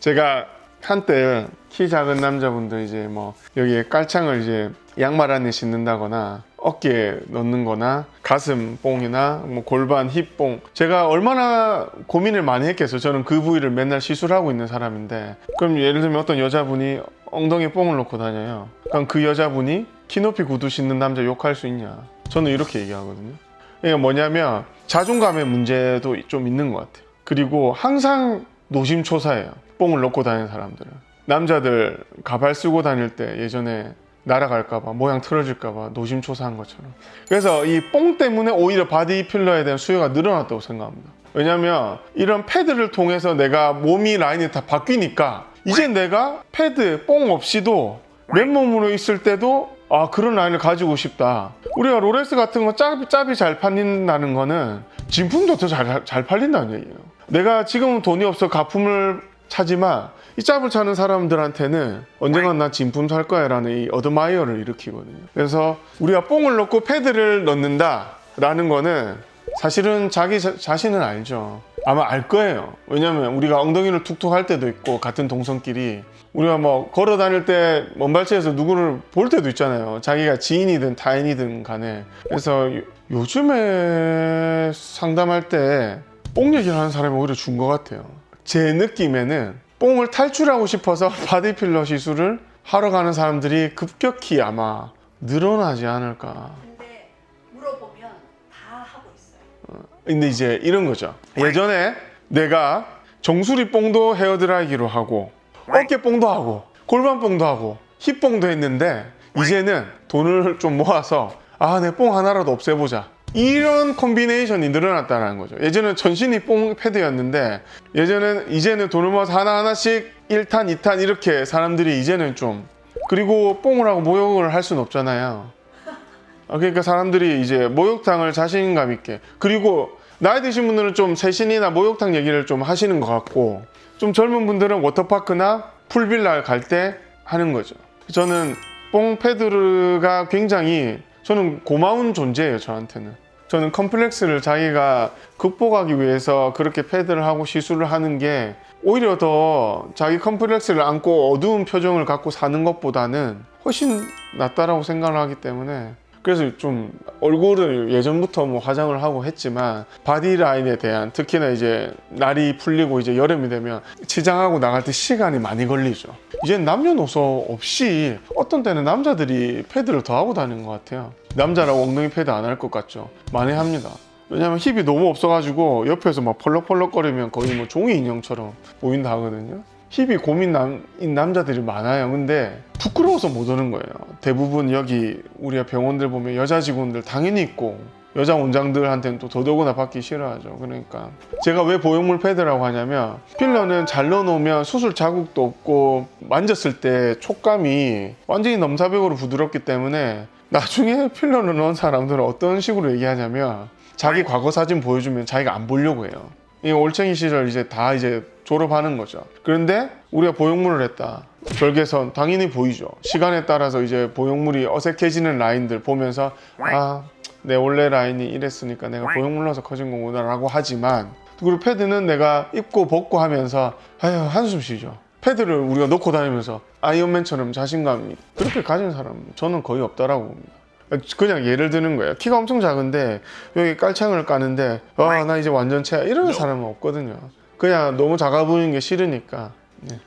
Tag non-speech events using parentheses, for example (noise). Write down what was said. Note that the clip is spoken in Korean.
제가 한때 키 작은 남자분들 이제 뭐 여기에 깔창을 이제 양말 안에 신는다거나 어깨에 넣는 거나 가슴 뽕이나 뭐 골반 힙 뽕. 제가 얼마나 고민을 많이 했겠어요. 저는 그 부위를 맨날 시술하고 있는 사람인데. 그럼 예를 들면 어떤 여자분이 엉덩이에 뽕을 놓고 다녀요. 그럼 그 여자분이 키 높이 구두 신는 남자 욕할 수 있냐? 저는 이렇게 얘기하거든요. 이게 뭐냐면 자존감의 문제도 좀 있는 것 같아요. 그리고 항상 노심초사해요. 뽕을 놓고 다니는 사람들은. 남자들 가발 쓰고 다닐 때 예전에 날아갈까봐 모양 틀어질까봐 노심초사한 것처럼. 그래서 이 뽕 때문에 오히려 바디 필러에 대한 수요가 늘어났다고 생각합니다. 왜냐면 이런 패드를 통해서 내가 몸이 라인이 다 바뀌니까 이제 내가 패드 뽕 없이도 맨몸으로 있을 때도 아 그런 라인을 가지고 싶다. 우리가 롤렉스 같은 거 짭이, 짭이 잘 팔린다는 거는 진품도 더 잘 잘 팔린다는 얘기예요 내가 지금은 돈이 없어 가품을 차지만 이 짭을 차는 사람들한테는 언젠간 나 진품 살 거야 라는 이 어드마이어를 일으키거든요. 그래서 우리가 뽕을 넣고 패드를 넣는다 라는 거는 사실은 자기 자, 자신은 알죠. 아마 알 거예요. 왜냐면 우리가 엉덩이를 툭툭 할 때도 있고 같은 동성끼리 우리가 뭐 걸어 다닐 때 먼발치에서 누구를 볼 때도 있잖아요. 자기가 지인이든 타인이든 간에. 그래서 요- 요즘에 상담할 때 뽕 얘기를 하는 사람이 오히려 준 것 같아요 제 느낌에는 뽕을 탈출하고 싶어서 (laughs) 바디필러 시술을 하러 가는 사람들이 급격히 아마 늘어나지 않을까 근데 물어보면 다 하고 있어요. 근데 이제 이런 거죠. 예전에 내가 정수리 뽕도 헤어드라이기로 하고 어깨 뽕도 하고 골반 뽕도 하고 힙 뽕도 했는데 이제는 돈을 좀 모아서 아 내 뽕 하나라도 없애보자. 이런 콤비네이션이 늘어났다는 거죠. 예전엔 전신이 뽕 패드였는데 예전엔 이제는 돈을 모아서 하나하나씩 1탄, 2탄 이렇게 사람들이 이제는 좀 그리고 뽕을 하고 모욕을 할 수는 없잖아요. 아, 그러니까 사람들이 이제 목욕탕을 자신감 있게 그리고 나이 드신 분들은 좀 세신이나 목욕탕 얘기를 좀 하시는 것 같고 좀 젊은 분들은 워터파크나 풀빌라 갈 때 하는 거죠. 저는 뽕 패드가 굉장히 저는 고마운 존재예요 저한테는. 저는 컴플렉스를 자기가 극복하기 위해서 그렇게 패드를 하고 시술을 하는 게 오히려 더 자기 컴플렉스를 안고 어두운 표정을 갖고 사는 것보다는 훨씬 낫다라고 생각을 하기 때문에 그래서 좀 얼굴을 예전부터 뭐 화장을 하고 했지만 바디 라인에 대한 특히나 이제 날이 풀리고 이제 여름이 되면 치장하고 나갈 때 시간이 많이 걸리죠. 이제 남녀노소 없이 어떤 때는 남자들이 패드를 더 하고 다니는 것 같아요. 남자라고 엉덩이 패드 안 할 것 같죠. 많이 합니다. 왜냐면 힙이 너무 없어가지고 옆에서 막 펄럭펄럭거리면 거의 뭐 종이 인형처럼 보인다 하거든요. 힙이 고민 남인 남자들이 많아요. 근데 부끄러워서 못 오는 거예요. 대부분 여기 우리가 병원들 보면 여자 직원들 당연히 있고 여자 원장들한테는 또 더더구나 받기 싫어하죠. 그러니까 제가 왜 보형물 패드라고 하냐면 필러는 잘 넣어놓으면 수술 자국도 없고 만졌을 때 촉감이 완전히 넘사벽으로 부드럽기 때문에 나중에 필러를 넣은 사람들은 어떤 식으로 얘기하냐면 자기 과거 사진 보여주면 자기가 안 보려고 해요. 이 올챙이 시절 이제 다 이제 졸업하는 거죠. 그런데 우리가 보형물을 했다. 절개선 당연히 보이죠. 시간에 따라서 이제 보형물이 어색해지는 라인들 보면서 아, 내 원래 라인이 이랬으니까 내가 보형물 넣어서 커진 거구나라고 하지만 그리고 패드는 내가 입고 벗고 하면서 아유 한숨 쉬죠. 패드를 우리가 놓고 다니면서 아이언맨처럼 자신감이 그렇게 가진 사람 저는 거의 없다라고 봅니다. 그냥 예를 드는 거예요. 키가 엄청 작은데 여기 깔창을 까는데 아나 이제 완전체야 이러는 사람은 없거든요. 그냥 너무 작아 보이는 게 싫으니까. 네.